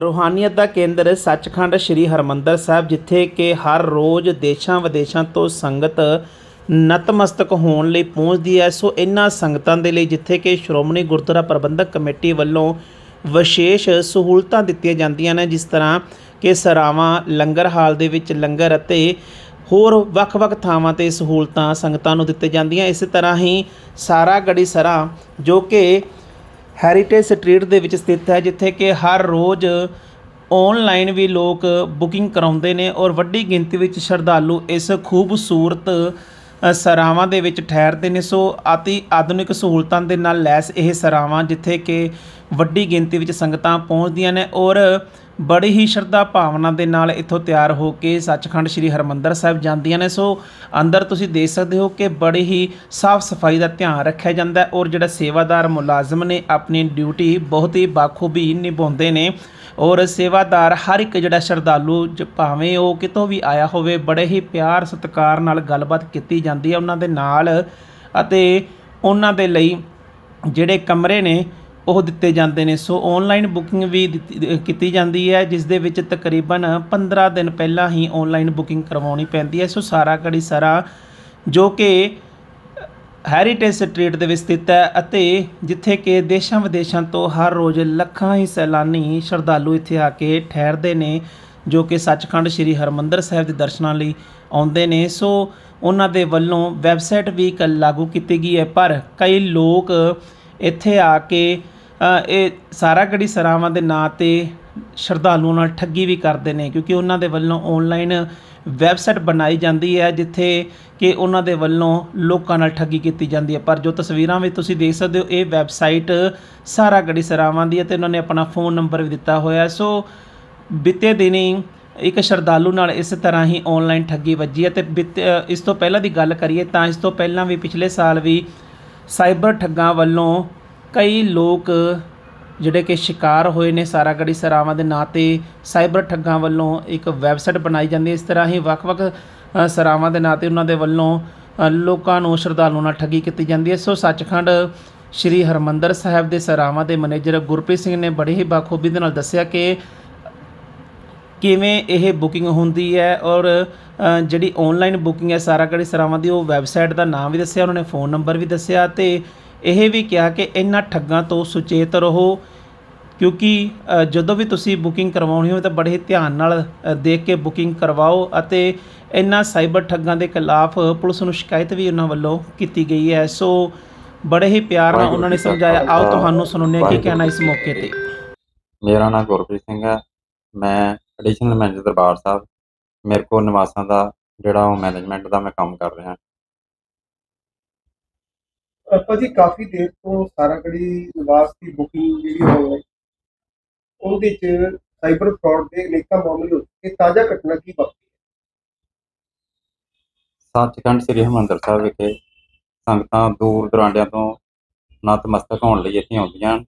ਰੂਹਾਨੀਅਤ ਦਾ ਕੇਂਦਰ ਸੱਚਖੰਡ ਸ੍ਰੀ ਹਰਮੰਦਰ ਸਾਹਿਬ, ਜਿੱਥੇ ਕਿ ਹਰ ਰੋਜ਼ ਦੇਸ਼ਾਂ ਵਿਦੇਸ਼ਾਂ ਤੋਂ ਸੰਗਤ ਨਤਮਸਤਕ ਹੋਣ ਲਈ ਪਹੁੰਚਦੀ ਹੈ। ਸੋ ਇਹਨਾਂ ਸੰਗਤਾਂ ਦੇ ਲਈ, ਜਿੱਥੇ ਕਿ ਸ਼੍ਰੋਮਣੀ ਗੁਰਦੁਆਰਾ ਪ੍ਰਬੰਧਕ ਕਮੇਟੀ ਵੱਲੋਂ ਵਿਸ਼ੇਸ਼ ਸਹੂਲਤਾਂ ਦਿੱਤੀਆਂ ਜਾਂਦੀਆਂ ਨੇ, ਜਿਸ ਤਰ੍ਹਾਂ ਕਿ ਸਰਾਵਾਂ, ਲੰਗਰ ਹਾਲ ਦੇ ਵਿੱਚ ਲੰਗਰ ਅਤੇ ਹੋਰ ਵੱਖ-ਵੱਖ ਥਾਵਾਂ ਤੇ ਸਹੂਲਤਾਂ ਸੰਗਤਾਂ ਨੂੰ ਦਿੱਤੇ ਜਾਂਦੀਆਂ। ਇਸੇ ਤਰ੍ਹਾਂ ਹੀ ਸਾਰਾ ਗੜੀ ਸਰਾਂ, ਜੋ ਕਿ ਹੈਰੀਟੇਜ ਸਟਰੀਟ ਦੇ ਵਿੱਚ ਸਥਿਤ ਹੈ, ਜਿੱਥੇ ਕਿ ਹਰ ਰੋਜ਼ ਆਨਲਾਈਨ ਵੀ ਲੋਕ ਬੁਕਿੰਗ ਕਰਾਉਂਦੇ ਨੇ ਔਰ ਵੱਡੀ ਗਿਣਤੀ ਵਿੱਚ ਸ਼ਰਧਾਲੂ ਇਸ ਖੂਬਸੂਰਤ ਸਰਾਵਾਂ ਦੇ ਵਿੱਚ ਠਹਿਰਦੇ ਨੇ। ਸੋ ਅਤੀ ਆਧੁਨਿਕ ਸਹੂਲਤਾਂ ਦੇ ਨਾਲ ਲੈਸ ਇਹ ਸਰਾਵਾਂ, ਜਿੱਥੇ ਕਿ ਵੱਡੀ ਗਿਣਤੀ ਵਿੱਚ ਸੰਗਤਾਂ ਪਹੁੰਚਦੀਆਂ ਨੇ ਔਰ ਬੜੀ ਹੀ ਸ਼ਰਧਾ ਭਾਵਨਾ ਦੇ ਨਾਲ ਇੱਥੋਂ ਤਿਆਰ ਹੋ ਕੇ ਸੱਚਖੰਡ ਸ੍ਰੀ ਹਰਮੰਦਰ ਸਾਹਿਬ ਜਾਂਦੀਆਂ ਨੇ। ਸੋ ਅੰਦਰ ਤੁਸੀਂ ਦੇਖ ਸਕਦੇ ਹੋ ਕਿ ਬੜੀ ਹੀ ਸਾਫ਼ ਸਫ਼ਾਈ ਦਾ ਧਿਆਨ ਰੱਖਿਆ ਜਾਂਦਾ ਔਰ ਜਿਹੜਾ ਸੇਵਾਦਾਰ ਮੁਲਾਜ਼ਮ ਨੇ ਆਪਣੀ ਡਿਊਟੀ ਬਹੁਤ ਹੀ ਬਾਖੂਬੀ ਨਿਭਾਉਂਦੇ ਨੇ ਔਰ ਸੇਵਾਦਾਰ ਹਰ ਇੱਕ ਜਿਹੜਾ ਸ਼ਰਧਾਲੂ ਜ- ਭਾਵੇਂ ਉਹ ਕਿਤੋਂ ਵੀ ਆਇਆ ਹੋਵੇ, ਬੜੇ ਹੀ ਪਿਆਰ ਸਤਿਕਾਰ ਨਾਲ ਗੱਲਬਾਤ ਕੀਤੀ ਜਾਂਦੀ ਹੈ ਉਹਨਾਂ ਦੇ ਨਾਲ ਅਤੇ ਉਹਨਾਂ ਦੇ ਲਈ ਜਿਹੜੇ ਕਮਰੇ ਨੇ ਉਹ ਦਿੱਤੇ ਜਾਂਦੇ ਨੇ। ਸੋ ਆਨਲਾਈਨ ਬੁਕਿੰਗ ਵੀ ਦਿੱਤੀ- ਕੀਤੀ ਜਾਂਦੀ ਹੈ, ਜਿਸ ਦੇ ਵਿੱਚ ਤਕਰੀਬਨ 15 ਦਿਨ ਪਹਿਲਾਂ ਹੀ ਆਨਲਾਈਨ ਬੁਕਿੰਗ ਕਰਵਾਉਣੀ ਪੈਂਦੀ ਹੈ। ਸੋ ਸਾਰਾ ਕੜੀ ਸਾਰਾ ਜੋ ਕਿ ਹੈਰੀਟੇਜ ਸਟਰੀਟ ਦੇ ਵਿੱਚ ਸਥਿਤ ਹੈ ਅਤੇ ਜਿੱਥੇ ਕਿ ਦੇਸ਼ਾਂ ਵਿਦੇਸ਼ਾਂ ਤੋਂ ਹਰ ਰੋਜ਼ ਲੱਖਾਂ ਹੀ ਸੈਲਾਨੀ ਸ਼ਰਧਾਲੂ ਇੱਥੇ ਆ ਕੇ ਠਹਿਰਦੇ ਨੇ, ਜੋ ਕਿ ਸੱਚਖੰਡ ਸ੍ਰੀ ਹਰਮੰਦਰ ਸਾਹਿਬ ਦੇ ਦਰਸ਼ਨਾਂ ਲਈ ਆਉਂਦੇ ਨੇ। ਸੋ ਉਹਨਾਂ ਦੇ ਵੱਲੋਂ ਵੈਬਸਾਈਟ ਵੀ ਇੱਕ ਲਾਗੂ ਕੀਤੀ ਗਈ ਹੈ, ਪਰ ਕਈ ਲੋਕ ਇੱਥੇ ਆ ਕੇ ਇਹ ਸਾਰਾ ਗੜੀ ਸਰਾਵਾਂ ਦੇ ਨਾਂ ਤੇ ਸ਼ਰਧਾਲੂਆਂ ਨਾਲ ਠੱਗੀ ਵੀ ਕਰਦੇ ਨੇ, ਕਿਉਂਕਿ ਉਹਨਾਂ ਦੇ ਵੱਲੋਂ ਆਨਲਾਈਨ ਵੈਬਸਾਈਟ ਬਣਾਈ ਜਾਂਦੀ ਹੈ, ਜਿੱਥੇ ਕਿ ਉਹਨਾਂ ਦੇ ਵੱਲੋਂ ਲੋਕਾਂ ਨਾਲ ਠੱਗੀ ਕੀਤੀ ਜਾਂਦੀ ਹੈ ਪਰ ਜੋ ਤਸਵੀਰਾਂ ਵਿੱਚ ਤੁਸੀਂ ਦੇਖ ਸਕਦੇ ਹੋ, ਇਹ ਵੈਬਸਾਈਟ ਸਾਰਾ ਗੜੀ ਸਰਾਵਾਂ ਦੀ ਹੈ ਤੇ ਉਹਨਾਂ ਨੇ ਆਪਣਾ ਫੋਨ ਨੰਬਰ ਵੀ ਦਿੱਤਾ ਹੋਇਆ ਹੈ। ਸੋ ਬੀਤੇ ਦਿਨੀ ਇੱਕ ਸ਼ਰਧਾਲੂ ਨਾਲ ਇਸ ਤਰ੍ਹਾਂ ਹੀ ਆਨਲਾਈਨ ਠੱਗੀ ਵੱਜੀ ਹੈ ਤੇ ਬੀਤੇ- ਇਸ ਤੋਂ ਪਹਿਲਾਂ ਦੀ ਗੱਲ ਕਰੀਏ ਤਾਂ ਇਸ ਤੋਂ ਪਹਿਲਾਂ ਵੀ ਪਿਛਲੇ ਸਾਲ ਵੀ ਸਾਈਬਰ ਠੱਗਾਂ ਵੱਲੋਂ ਕਈ ਲੋਕ ਜਿਹੜੇ ਕਿ ਸ਼ਿਕਾਰ ਹੋਏ ਨੇ ਸਾਰਾ ਗੜੀ ਸਰਾਵਾਂ ਦੇ ਨਾਂ ਤੇ ਸਾਈਬਰ ਠੱਗਾਂ ਵੱਲੋਂ ਇੱਕ ਵੈਬਸਾਈਟ ਬਣਾਈ ਜਾਂਦੀ ਹੈ। ਇਸ ਤਰ੍ਹਾਂ ਹੀ ਵੱਖ-ਵੱਖ ਸਰਾਵਾਂ ਦੇ ਨਾਂ ਤੇ ਉਹਨਾਂ ਦੇ ਵੱਲੋਂ ਲੋਕਾਂ ਨੂੰ ਸ਼ਰਧਾਲੂਆਂ ਨਾਲ ਠੱਗੀ ਕੀਤੀ ਜਾਂਦੀ ਹੈ। ਸੋ ਸੱਚਖੰਡ ਸ੍ਰੀ ਹਰਮੰਦਰ ਸਾਹਿਬ ਦੇ ਸਰਾਵਾਂ ਦੇ ਮੈਨੇਜਰ ਗੁਰਪ੍ਰੀਤ ਸਿੰਘ ਨੇ ਬੜੇ ਹੀ ਬਾਖੂਬੀ ਦੇ ਨਾਲ ਦੱਸਿਆ ਕਿ ਕਿਵੇਂ ਇਹ ਬੁਕਿੰਗ ਹੁੰਦੀ ਹੈ ਔਰ ਜਿਹੜੀ ਆਨਲਾਈਨ ਬੁਕਿੰਗ ਹੈ ਸਾਰਾ ਗੜੀ ਸਰਾਵਾਂ ਦੀ ਉਹ ਵੈਬਸਾਈਟ ਦਾ ਨਾਮ ਵੀ ਦੱਸਿਆ, ਉਹਨਾਂ ਨੇ ਫੋਨ ਨੰਬਰ ਵੀ ਦੱਸਿਆ ਤੇ ਇਹ ਵੀ ਕਿਹਾ ਕਿ ਇਹਨਾਂ ਠੱਗਾਂ ਤੋਂ ਸੁਚੇਤ ਰਹੋ ਕਿਉਂਕਿ ਜਦੋਂ ਵੀ ਤੁਸੀਂ ਬੁਕਿੰਗ ਕਰਵਾਉਣੀ ਹੋਵੇ ਤਾਂ ਬੜੇ ਧਿਆਨ ਨਾਲ ਦੇਖ ਕੇ ਬੁਕਿੰਗ ਕਰਵਾਓ ਅਤੇ ਇਹਨਾਂ ਸਾਈਬਰ ਠੱਗਾਂ ਦੇ ਖਿਲਾਫ ਪੁਲਿਸ ਨੂੰ ਸ਼ਿਕਾਇਤ ਵੀ ਉਹਨਾਂ ਵੱਲੋਂ ਕੀਤੀ ਗਈ ਹੈ। ਸੋ ਬੜੇ ਹੀ ਪਿਆਰ ਨਾਲ ਉਹਨਾਂ ਨੇ ਸਮਝਾਇਆ। ਆਓ ਤੁਹਾਨੂੰ ਸੁਣਾਉਂਦੇ ਹਾਂ ਕੀ ਕਹਿਣਾ ਇਸ ਮੌਕੇ ਤੇ। ਮੇਰਾ ਨਾਮ ਗੁਰਪ੍ਰੀਤ ਸਿੰਘ ਹੈ। ਮੈਂ ਐਡੀਸ਼ਨਲ ਮੈਨੇਜਰ ਦਰਬਾਰ ਸਾਹਿਬ। ਮੇਰੇ ਕੋਲ ਨਿਵਾਸਾਂ ਦਾ ਜਿਹੜਾ ਉਹ ਮੈਨੇਜਮੈਂਟ ਦਾ ਮੈਂ ਕੰਮ ਕਰ ਰਿਹਾ। ਆਪਾਂ ਜੀ ਕਾਫੀ ਦੇਰ ਤੋਂ ਸਾਰਾਗੜੀ ਨਿਵਾਸ ਦੀ ਬੁਕਿੰਗ ਜਿਹੜੀ ਹੋ ਰਹੀ, ਉਹਦੇ ਚ ਸਾਈਬਰ ਫਰਾਡ ਦੇ ਅਨੇਕਾਂ ਮਾਮਲੇ ਹੋ ਚੁੱਕੇ, ਤਾਜ਼ਾ ਘਟਨਾ ਕੀ ਵਾਪਰੀ? ਸੱਚਖੰਡ ਸ੍ਰੀ ਹਰਿਮੰਦਰ ਸਾਹਿਬ ਵਿਖੇ ਸੰਗਤਾਂ ਦੂਰ ਦੁਰਾਂਡਿਆਂ ਤੋਂ ਨਤਮਸਤਕ ਹੋਣ ਲਈ ਇੱਥੇ ਆਉਂਦੀਆਂ ਹਨ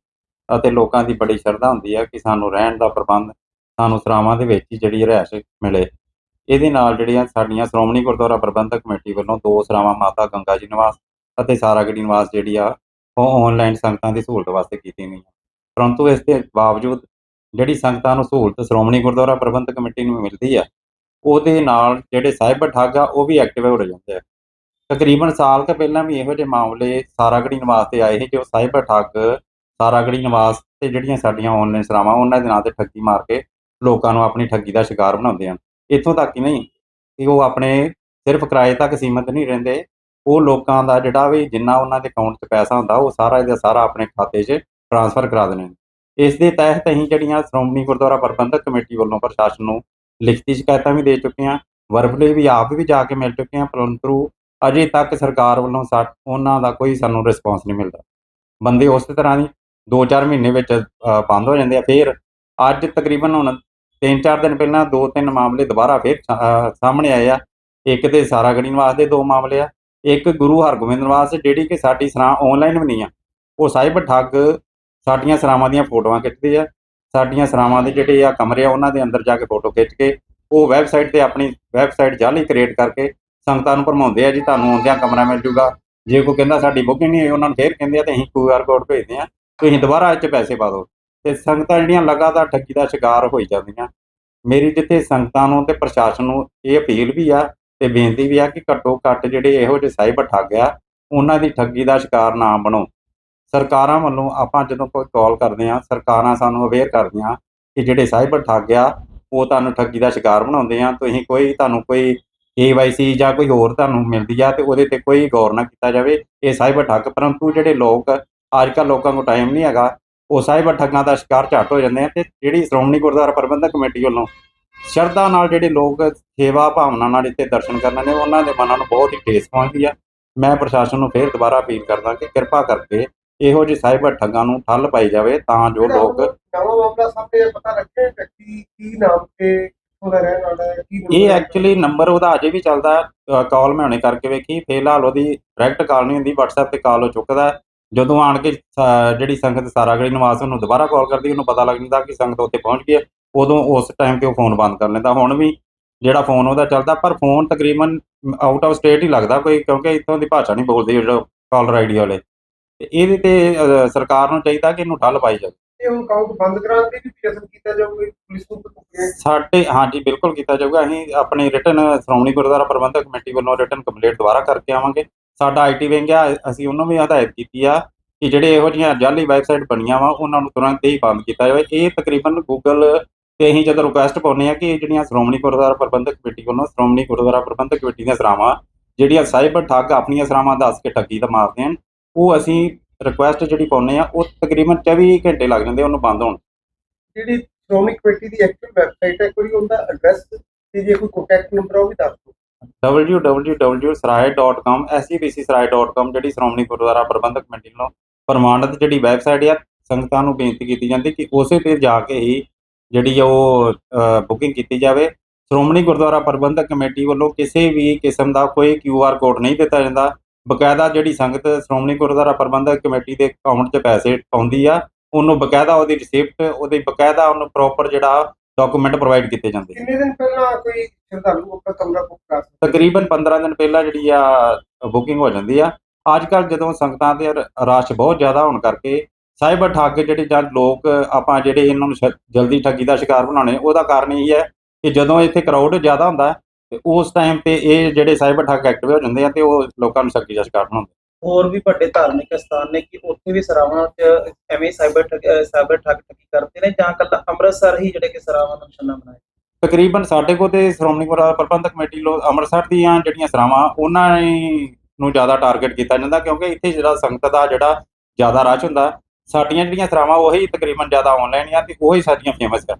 ਅਤੇ ਲੋਕਾਂ ਦੀ ਬੜੀ ਸ਼ਰਧਾ ਹੁੰਦੀ ਹੈ ਕਿ ਸਾਨੂੰ ਰਹਿਣ ਦਾ ਪ੍ਰਬੰਧ, ਸਾਨੂੰ ਸਰਾਵਾਂ ਦੇ ਵਿੱਚ ਹੀ ਜਿਹੜੀ ਰਿਹਾਇਸ਼ ਮਿਲੇ। ਇਹਦੇ ਨਾਲ ਜਿਹੜੀਆਂ ਸਾਡੀਆਂ ਸ਼੍ਰੋਮਣੀ ਗੁਰਦੁਆਰਾ ਪ੍ਰਬੰਧਕ ਕਮੇਟੀ ਵੱਲੋਂ ਦੋ ਸਰਾਵਾਂ ਮਾਤਾ ਗੰਗਾ ਜੀ ਨਿਵਾਸ ਅਤੇ ਸਾਰਾਗੜੀ ਨਿਵਾਸ ਜਿਹੜੀ ਆ, ਉਹ ਆਨਲਾਈਨ ਸੰਗਤਾਂ ਦੀ ਸਹੂਲਤ ਵਾਸਤੇ ਕੀਤੀ ਗਈ ਹੈ ਪਰੰਤੂ ਇਸ ਦੇ ਬਾਵਜੂਦ ਜਿਹੜੀ ਸੰਗਤਾਂ ਨੂੰ ਸਹੂਲਤ ਸ਼੍ਰੋਮਣੀ ਗੁਰਦੁਆਰਾ ਪ੍ਰਬੰਧਕ ਕਮੇਟੀ ਨੂੰ ਮਿਲਦੀ ਆ, ਉਹਦੇ ਨਾਲ ਜਿਹੜੇ ਸਾਈਬਰ ਠੱਗ ਆ, ਉਹ ਵੀ ਐਕਟਿਵ ਹੋ ਜਾਂਦੇ ਆ। ਤਕਰੀਬਨ ਸਾਲ ਕੁ ਪਹਿਲਾਂ ਵੀ ਇਹੋ ਜਿਹੇ ਮਾਮਲੇ ਸਾਰਾਗੜੀ ਨਿਵਾਸ ਤੇ ਆਏ ਸੀ ਜੋ ਸਾਈਬਰ ਠੱਗ ਸਾਰਾਗੜੀ ਨਿਵਾਸ ਤੇ ਜਿਹੜੀਆਂ ਸਾਡੀਆਂ ਆਨਲਾਈਨ ਸਰਾਵਾਂ, ਉਹਨਾਂ ਦੇ ਨਾਂ ਤੇ ਠੱਗੀ ਮਾਰ ਕੇ ਲੋਕਾਂ ਨੂੰ ਆਪਣੀ ਠੱਗੀ ਦਾ ਸ਼ਿਕਾਰ ਬਣਾਉਂਦੇ ਹਨ। ਇੱਥੋਂ ਤੱਕ ਹੀ ਨਹੀਂ ਕਿ ਉਹ ਆਪਣੇ ਸਿਰਫ ਕਿਰਾਏ ਤੱਕ ਸੀਮਿਤ ਨਹੀਂ ਰਹਿੰਦੇ ਉਹ ਲੋਕਾਂ ਦਾ ਜਿਹੜਾ ਵੀ ਜਿੰਨਾ ਉਹਨਾਂ ਦੇ ਅਕਾਊਂਟ 'ਚ ਪੈਸਾ ਹੁੰਦਾ, ਉਹ ਸਾਰਾ ਇਹਦਾ ਸਾਰਾ ਆਪਣੇ ਖਾਤੇ 'ਚ ਟ੍ਰਾਂਸਫਰ ਕਰਾ ਦੇਣੇ ਨੇ। ਇਸ ਦੇ ਤਹਿਤ ਅਸੀਂ ਜਿਹੜੀਆਂ ਸ਼੍ਰੋਮਣੀ ਗੁਰਦੁਆਰਾ ਪ੍ਰਬੰਧਕ ਕਮੇਟੀ ਵੱਲੋਂ ਪ੍ਰਸ਼ਾਸਨ ਨੂੰ ਲਿਖਤੀ ਸ਼ਿਕਾਇਤਾਂ ਵੀ ਦੇ ਚੁੱਕੇ ਹਾਂ ਵਰਬਲੀ ਵੀ ਆਪ ਵੀ ਜਾ ਕੇ ਮਿਲ ਚੁੱਕੇ ਹਾਂ, ਪਰੰਤੂ ਅਜੇ ਤੱਕ ਸਰਕਾਰ ਵੱਲੋਂ ਸਾ, ਉਹਨਾਂ ਦਾ ਕੋਈ ਸਾਨੂੰ ਰਿਸਪੌਂਸ ਨਹੀਂ ਮਿਲਦਾ। ਬੰਦੇ ਉਸੇ ਤਰ੍ਹਾਂ ਦੀ 2-4 ਮਹੀਨੇ ਵਿੱਚ ਬੰਦ ਹੋ ਜਾਂਦੇ ਆ, ਫਿਰ ਅੱਜ ਤਕਰੀਬਨ ਹੁਣ 3-4 ਦਿਨ ਪਹਿਲਾਂ ਦੋ ਤਿੰਨ ਮਾਮਲੇ ਦੁਬਾਰਾ ਫਿਰ ਸਾਹਮਣੇ ਆਏ ਆ। ਇੱਕ ਤੇ ਸਾਰਾਗੜੀ ਨਿਵਾਸ ਦੇ ਦੋ ਮਾਮਲੇ ਆ ਇੱਕ ਗੁਰੂ ਹਰਗੋਬਿੰਦ ਨਿਵਾਸ ਜਿਹੜੀ ਕਿ ਸਾਡੀ ਸਰਾਂ ਆਨਲਾਈਨ ਵੀ ਨਹੀਂ ਆ। ਉਹ ਸਾਈਬਰ ਠੱਗ ਸਾਡੀਆਂ ਸਰਾਵਾਂ ਦੀਆਂ ਫੋਟੋਆਂ ਖਿੱਚਦੇ ਆ। ਸਾਡੀਆਂ ਸਰਾਵਾਂ ਦੇ ਜਿਹੜੇ ਆ ਕਮਰੇ ਆ, ਉਹਨਾਂ ਦੇ ਅੰਦਰ ਜਾ ਕੇ ਫੋਟੋ ਖਿੱਚ ਕੇ ਉਹ ਵੈਬਸਾਈਟ ਤੇ ਆਪਣੀ ਵੈਬਸਾਈਟ ਜਾਲੀ ਕ੍ਰੀਏਟ ਕਰਕੇ ਸੰਗਤਾਂ ਨੂੰ ਭਰਮਾਉਂਦੇ ਆ ਜੀ, ਤੁਹਾਨੂੰ ਆਉਂਦਿਆਂ ਕਮਰਾ ਮਿਲ ਜੂਗਾ। ਜੇ ਕੋਈ ਕਹਿੰਦਾ ਸਾਡੀ ਬੁਕਿੰਗ ਨਹੀਂ ਹੋਈ, ਉਹਨਾਂ ਨੂੰ ਫੇਰ ਕਹਿੰਦੇ ਆ, ਤੇ ਅਸੀਂ ਕਿਊਆਰ ਕੋਡ ਭੇਜਦੇ ਆ। ਤੁਸੀਂ ਦੁਬਾਰਾ ਇਹ 'ਚ ਪੈਸੇ ਪਾ ਦਿਓ। ਤੇ ਸੰਗਤਾਂ ਜਿਹੜੀਆਂ ਲਗਾਤਾਰ ਠੱਗੀ ਦਾ ਸ਼ਿਕਾਰ ਹੋਈ ਜਾਂਦੀਆਂ। ਮੇਰੀ ਜਿੱਥੇ ਸੰਗਤਾਂ ਨੂੰ ਤੇ ਪ੍ਰਸ਼ਾਸਨ ਨੂੰ ਇਹ ਅਪੀਲ ਵੀ ਆ ਤੇ ਬੇਨਤੀ ਵੀ ਆ ਕਿ ਘੱਟੋ ਘੱਟ ਜਿਹੜੇ ਇਹੋ ਜਿਹੇ ਸਾਈਬਰ ਠੱਗ ਆ, ਉਹਨਾਂ ਦੀ ਠੱਗੀ ਦਾ ਸ਼ਿਕਾਰ ਨਾ ਬਣੋ। ਸਰਕਾਰਾਂ ਵੱਲੋਂ ਆਪਾਂ ਜਦੋਂ ਕੋਈ ਕਾਲ ਕਰਦੇ ਆ ਸਰਕਾਰਾਂ ਸਾਨੂੰ ਅਵੇਅਰ ਕਰਦੀਆਂ ਕਿ ਜਿਹੜੇ ਸਾਈਬਰ ਠੱਗ ਆ, ਉਹ ਤੁਹਾਨੂੰ ਠੱਗੀ ਦਾ ਸ਼ਿਕਾਰ ਬਣਾਉਂਦੇ ਆ। ਤੁਸੀਂ ਕੋਈ ਤੁਹਾਨੂੰ ਕੋਈ KYC ਜਾਂ ਕੋਈ ਹੋਰ ਤੁਹਾਨੂੰ ਮਿਲਦੀ ਆ ਤੇ ਉਹਦੇ ਤੇ ਕੋਈ ਗੌਰ ਨਾ ਕੀਤਾ ਜਾਵੇ, ਇਹ ਸਾਈਬਰ ਠੱਗ। ਪਰੰਤੂ ਜਿਹੜੇ ਲੋਕ ਅੱਜ ਕੱਲ੍ਹ ਲੋਕਾਂ ਕੋਲ ਟਾਈਮ ਨਹੀਂ ਹੈਗਾ, ਉਹ ਸਾਈਬਰ ਠੱਗਾਂ ਦਾ ਸ਼ਿਕਾਰ ਝੱਟ ਹੋ ਜਾਂਦੇ ਆ ਤੇ ਜਿਹੜੀ ਸ਼੍ਰੋਮਣੀ ਗੁਰਦੁਆਰਾ ਪ੍ਰਬੰਧਕ ਕਮੇਟੀ ਵੱਲੋਂ ਸ਼ਰਧਾ ਨਾਲ ਜਿਹੜੇ ਲੋਕ ਸੇਵਾ ਭਾਵਨਾ ਨਾਲ ਇੱਥੇ ਦਰਸ਼ਨ ਕਰਨ ਨੇ ਉਹਨਾਂ ਦੇ ਮਨਾਂ ਨੂੰ ਬਹੁਤ ਹੀ ਠੇਸ ਪਹੁੰਚਦੀ ਆ ਮੈਂ ਪ੍ਰਸ਼ਾਸਨ ਨੂੰ ਫੇਰ ਦੁਬਾਰਾ ਅਪੀਲ ਕਰਦਾ ਕਿ ਕਿਰਪਾ ਕਰਕੇ ਇਹੋ ਜਿਹੇ ਸਾਈਬਰ ਠੱਗਾਂ ਨੂੰ ਠੱਲ ਪਾਈ ਜਾਵੇ ਤਾਂ ਜੋ ਲੋਕ ਹੈ ਇਹ ਹੈ। ਐਕਚੁਅਲੀ ਨੰਬਰ ਉਹਦਾ ਅਜੇ ਵੀ ਚੱਲਦਾ ਕਾਲ ਮੈਂ ਹੁਣੇ ਕਰਕੇ ਵੇਖੀ ਫਿਲਹਾਲ ਉਹਦੀ ਡਾਇਰੈਕਟ ਕਾਲ ਨਹੀਂ ਹੁੰਦੀ WhatsApp ਤੇ ਕਾਲ ਉਹ ਚੁੱਕਦਾ ਹੈ। ਜਦੋਂ ਆਣ ਕੇ ਜਿਹੜੀ ਸੰਗਤ ਸਾਰਾਗੜੀ ਨਿਵਾਸ ਉਹਨੂੰ ਦੁਬਾਰਾ ਕਾਲ ਕਰਦੀ ਉਹਨੂੰ ਪਤਾ ਲੱਗ ਜਾਂਦਾ ਕਿ ਸੰਗਤ ਉੱਥੇ ਪਹੁੰਚ ਗਈ ਹੈ ਉਦੋਂ ਉਸ ਟਾਈਮ ਤੇ ਉਹ ਫੋਨ ਬੰਦ ਕਰ ਲੈਂਦਾ। ਹੁਣ ਵੀ ਜਿਹੜਾ ਫੋਨ ਉਹਦਾ ਚੱਲਦਾ ਪਰ ਫੋਨ ਤਕਰੀਬਨ ਆਊਟ ਆਫ ਸਟੇਟ ਹੀ ਲੱਗਦਾ ਕੋਈ ਕਿਉਂਕਿ ਇੱਥੋਂ ਦੀ ਭਾਸ਼ਾ ਨਹੀਂ ਬੋਲਦੇ ਜਿਹੜਾ ਕਾਲਰ ਆਈਡੀ ਵਾਲੇ। ਤੇ ਇਹਦੇ ਤੇ ਸਰਕਾਰ ਨੂੰ ਚਾਹੀਦਾ ਕਿ ਇਹਨੂੰ ਠੱਲ ਪਾਈ ਜਾਵੇ। ਇਹ ਹੁਣ ਅਕਾਊਂਟ ਬੰਦ ਕਰਾਉਣ ਦੀ ਵੀ ਪ੍ਰਯਤਨ ਕੀਤਾ ਜਾਊਗਾ ਪੁਲਿਸ ਨੂੰ ਸਾਡੇ ਹਾਂਜੀ ਬਿਲਕੁਲ ਕੀਤਾ ਜਾਊਗਾ। ਅਸੀਂ ਆਪਣੀ ਰਿਟਨ ਸ਼੍ਰੋਮਣੀ ਗੁਰਦੁਆਰਾ ਪ੍ਰਬੰਧਕ ਕਮੇਟੀ ਵੱਲੋਂ ਰਿਟਨ ਕੰਪਲੀਟ ਦੁਬਾਰਾ ਕਰਕੇ ਆਵਾਂਗੇ। ਸਾਡਾ ਆਈਟੀ ਵਿੰਗ ਆ ਅਸੀਂ ਉਹਨੂੰ ਵੀ ਹਦਾਇਤ ਕੀਤੀ ਆ ਕਿ ਜਿਹੜੇ ਇਹੋ ਜਿਹੀਆਂ ਜਾਲੀ ਵੈਬਸਾਈਟ ਬਣੀਆਂ ਵਾ ਉਹਨਾਂ ਨੂੰ ਤੁਰੰਤ ਹੀ ਬੰਦ ਕੀਤਾ ਜਾਵੇ। ਇਹ ਤਕਰੀਬਨ ਗੂਗਲ ਤੇ ਅਸੀਂ ਜਦੋਂ ਰਿਕੁਐਸਟ ਪਾਉਂਦੇ ਆ ਕਿ ਜਿਹੜੀਆਂ ਸ਼੍ਰੋਮਣੀ ਗੁਰਦੁਆਰਾ ਪ੍ਰਬੰਧਕ ਕਮੇਟੀ ਵੱਲੋਂ ਸ਼੍ਰੋਮਣੀ ਗੁਰਦੁਆਰਾ ਪ੍ਰਬੰਧਕ ਕਮੇਟੀ ਦੀਆਂ ਸਰਾਵਾਂ ਜਿਹੜੀਆਂ ਸਾਈਬਰ ਠੱਗ ਆਪਣੀਆਂ ਸਰਾਵਾਂ ਦੱਸ ਕੇ ਠੱਗੀ ਤਾਂ ਮਾਰਦੇ ਹਨ ਉਹ ਅਸੀਂ ਰਿਕੁਐਸਟ ਜਿਹੜੀ ਪਾਉਂਦੇ ਆ ਉਹ ਤਕਰੀਬਨ 24 ਘੰਟੇ ਲੱਗ ਜਾਂਦੇ ਉਹਨੂੰ ਬੰਦ ਹੋਣ। ਜਿਹੜੀ ਸ਼੍ਰੋਮਣੀ ਕਮੇਟੀ ਦੀ ਐਕਚੁਅਲ ਵੈਬਸਾਈਟ ਹੈ ਕੋਈ ਉਹਦਾ ਐਡਰੈਸ ਤੇ ਜੇ ਕੋਈ ਕੰਟੈਕਟ ਨੰਬਰ ਉਹ ਵੀ ਦੱਸ ਦਿਓ। www.sarai.com secbcsarai.com ਜਿਹੜੀ ਸ਼੍ਰੋਮਣੀ ਗੁਰਦੁਆਰਾ ਪ੍ਰਬੰਧਕ ਕਮੇਟੀ ਵੱਲੋਂ ਪ੍ਰਮਾਣਿਤ ਜਿਹੜੀ ਵੈਬਸਾਈਟ ਆ ਸੰਗਤਾਂ ਨੂੰ ਬੇਨਤੀ ਕੀਤੀ ਜਾਂਦੀ ਕਿ ਉਸੇ ਤੇ ਜਾ ਕੇ ਹੀ ਜਿਹੜੀ ਉਹ ਬੁਕਿੰਗ ਕੀਤੀ ਜਾਵੇ। ਸ਼੍ਰੋਮਣੀ ਗੁਰਦੁਆਰਾ ਪ੍ਰਬੰਧਕ ਕਮੇਟੀ ਵੱਲੋਂ ਕਿਸੇ ਵੀ ਕਿਸਮ ਦਾ ਕੋਈ QR ਕੋਡ ਨਹੀਂ ਦਿੱਤਾ ਜਾਂਦਾ। ਬਕਾਇਦਾ ਜਿਹੜੀ ਸੰਗਤ ਸ਼੍ਰੋਮਣੀ ਗੁਰਦੁਆਰਾ ਪ੍ਰਬੰਧਕ ਕਮੇਟੀ ਦੇ ਅਕਾਊਂਟ 'ਚ ਪੈਸੇ ਪਾਉਂਦੀ ਆ ਉਹਨੂੰ ਬਕਾਇਦਾ ਉਹਦੀ ਰਿਸਿਪਟ ਉਹਦੀ ਬਕਾਇਦਾ ਉਹਨੂੰ ਪ੍ਰੋਪਰ ਜਿਹੜਾ ਡਾਕੂਮੈਂਟ ਪ੍ਰੋਵਾਈਡ ਕੀਤੇ ਜਾਂਦੇ ਕਿੰਨੇ ਦਿਨ ਪਹਿਲਾਂ ਕੋਈ ਸ਼ਰਧਾਲੂ ਆਪਣਾ ਕਮਰਾ ਬੁੱਕ ਕਰਾ ਸਕਦਾ? ਤਕਰੀਬਨ 15 ਦਿਨ ਪਹਿਲਾਂ ਜਿਹੜੀ ਆ ਬੁਕਿੰਗ ਹੋ ਜਾਂਦੀ ਆ। ਅੱਜ ਕੱਲ ਜਦੋਂ ਸੰਗਤਾਂ ਦੇ ਰਸ਼ ਬਹੁਤ ਜ਼ਿਆਦਾ ਹੋਣ ਕਰਕੇ ਸਾਈਬਰ ਠੱਗ ਜਿਹੜੇ ਜਾਂ ਲੋਕ ਆਪਾਂ ਜਿਹੜੇ ਇਹਨਾਂ ਨੂੰ ਜਲਦੀ ਠੱਗੀ ਦਾ ਸ਼ਿਕਾਰ ਬਣਾਉਣੇ ਉਹਦਾ ਕਾਰਨ ਇਹ ਹੈ ਕਿ ਜਦੋਂ ਇੱਥੇ ਕਰਾਊਡ ਜ਼ਿਆਦਾ ਹੁੰਦਾ ਤੇ ਉਸ ਟਾਈਮ ਤੇ ਇਹ ਜਿਹੜੇ ਸਾਈਬਰ ਠੱਗ ਐਕਟਿਵ ਹੋ ਜਾਂਦੇ ਆ ਤੇ ਉਹ ਲੋਕਾਂ ਨੂੰ ਠੱਗੀ ਦਾ ਸ਼ਿਕਾਰ ਬਣਾਉਂਦੇ ਹੋਰ ਵੀ ਵੱਡੇ ਧਾਰਮਿਕ ਸਥਾਨ ਨੇ ਕਿ ਉੱਥੇ ਵੀ ਸਰਾਵਾਂ 'ਚ ਐਵੇਂ ਸਾਈਬਰ ਸਾਈਬਰ ਠੱਗ ਠੱਗੀ ਕਰਦੇ ਨੇ ਜਾਂ ਕੱਲਾ ਅੰਮ੍ਰਿਤਸਰ ਹੀ ਜਿਹੜੇ ਕਿ ਸਰਾਵਾਂ ਦਾ ਨਿਸ਼ਾਨਾ ਬਣਾਏ ਤਕਰੀਬਨ ਸਾਡੇ ਕੋਲ ਤੇ ਸ਼੍ਰੋਮਣੀ ਗੁਰਦੁਆਰਾ ਪ੍ਰਬੰਧਕ ਕਮੇਟੀ ਲੋ ਅੰਮ੍ਰਿਤਸਰ ਦੀਆਂ ਜਿਹੜੀਆਂ ਸਰਾਵਾਂ ਉਹਨਾਂ ਨੂੰ ਜ਼ਿਆਦਾ ਟਾਰਗੇਟ ਕੀਤਾ ਜਾਂਦਾ ਕਿਉਂਕਿ ਇੱਥੇ ਜਿਹੜਾ ਸੰਗਤ ਦਾ ਜਿਹੜਾ ਜ਼ਿਆਦਾ ਰਸ਼ ਹੁੰਦਾ ਸਾਡੀਆਂ ਜਿਹੜੀਆਂ ਸਰਾਵਾਂ, ਉਹੀ ਤਕਰੀਬਨ ਜ਼ਿਆਦਾ ਆਨਲਾਈਨ ਆ ਤੇ ਉਹੀ ਸਾਡੀਆਂ ਫੇਮਸ ਆ।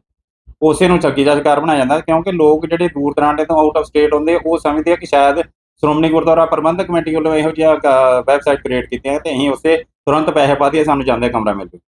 ਉਸੇ ਨੂੰ ਠੱਗੀ ਦਾ ਸ਼ਿਕਾਰ ਬਣਾਇਆ ਜਾਂਦਾ, ਕਿਉਂਕਿ ਲੋਕ ਜਿਹੜੇ ਦੂਰ ਦਰਾਂਡੇ ਤੋਂ ਆਊਟ ਆਫ ਸਟੇਟ ਹੁੰਦੇ, ਉਹ ਸਮਝਦੇ ਆ ਕਿ ਸ਼ਾਇਦ ਸ਼੍ਰੋਮਣੀ ਗੁਰਦੁਆਰਾ ਪ੍ਰਬੰਧਕ ਕਮੇਟੀ ਵੱਲੋਂ ਇਹੋ ਜਿਹਾ ਵੈਬਸਾਈਟ ਕ੍ਰੀਏਟ ਕੀਤੀਆਂ ਤੇ ਅਸੀਂ ਉਸੇ ਤੁਰੰਤ ਪੈਸੇ ਪਾ ਦਈਏ, ਸਾਨੂੰ ਜਾਂਦੇ ਕਮਰਾ ਮਿਲ ਜੂ